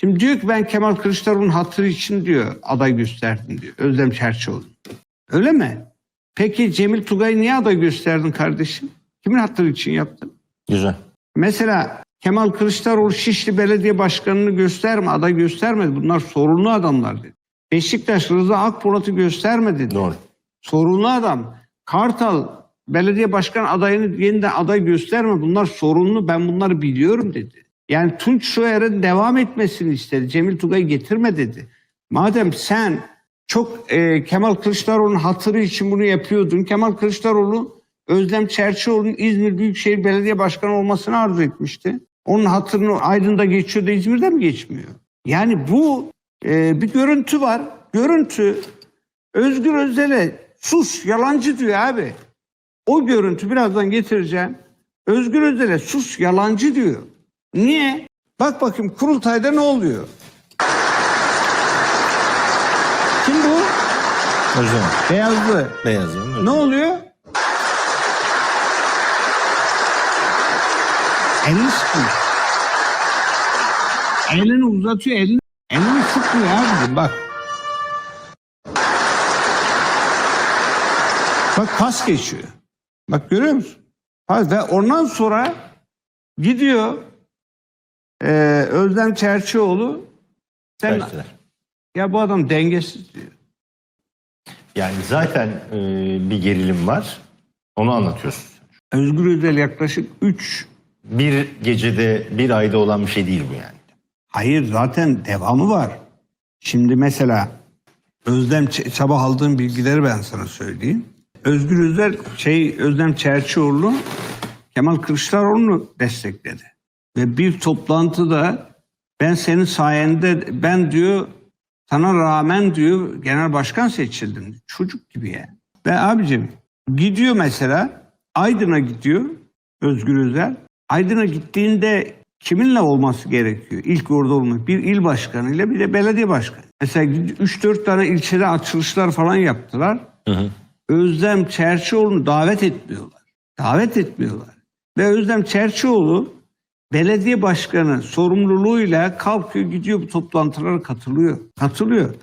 Şimdi diyor ki ben Kemal Kılıçdaroğlu'nun hatırı için diyor aday gösterdim diyor. Özlem Çerçioğlu. Öyle mi? Peki Cemil Tugay'ı niye aday gösterdin kardeşim? Kimin hatırı için yaptın? Güzel. Mesela Kemal Kılıçdaroğlu Şişli Belediye Başkanı'nı gösterme, aday göstermedi. Bunlar sorunlu adamlar dedi. Beşiktaş Rıza Akpolat'ı gösterme dedi. Doğru. Sorunlu adam. Kartal belediye başkan adayını yeniden aday gösterme. Bunlar sorunlu. Ben bunları biliyorum dedi. Yani Tunç Soyer'in devam etmesini istedi. Cemil Tugay'ı getirme dedi. Madem sen çok e, Kemal Kılıçdaroğlu'nun hatırı için bunu yapıyordun. Kemal Kılıçdaroğlu Özlem Çerçioğlu'nun İzmir Büyükşehir Belediye Başkanı olmasını arzu etmişti. Onun hatırını Aydın'da geçiyor da İzmir'de mi geçmiyor? Yani bu e, bir görüntü var. Görüntü Özgür Özel'e sus yalancı diyor abi. O görüntü birazdan getireceğim. Özgür Özel'e sus yalancı diyor. Niye? Bak bakayım kurultayda ne oluyor? Kim bu? Özlem. Beyazlı. Beyazım. Ne oluyor? Elini sıkıyor. Elini uzatıyor, elini, elini sıkmıyor abicim bak. Bak pas geçiyor. Bak görüyor musun? Ve ondan sonra gidiyor eee Özlem Çerçioğlu sen ya bu adam dengesiz diyor. Yani zaten e, bir gerilim var. Onu anlatıyorsun. Özgür Özel yaklaşık 3 Bir gecede, bir ayda olan bir şey değil bu yani. Hayır zaten devamı var. Şimdi mesela Özlem Ç- sabah aldığım bilgileri ben sana söyleyeyim. Özgür Özel şey Özlem Çerçioğlu Kemal Kılıçdaroğlu'nu destekledi. Ve bir toplantıda ben senin sayende ben diyor sana rağmen diyor genel başkan seçildim. Çocuk gibi ya. Ve abicim gidiyor mesela Aydın'a gidiyor Özgür Özel. Aydın'a gittiğinde kiminle olması gerekiyor? İlk orada olmak. Bir il başkanıyla bir de belediye başkanı. Mesela 3-4 tane ilçede açılışlar falan yaptılar. Özlem Çerçioğlu'nu davet etmiyorlar. Davet etmiyorlar. Ve Özlem Çerçioğlu belediye başkanı sorumluluğuyla kalkıyor gidiyor bu toplantılara katılıyor. Katılıyor.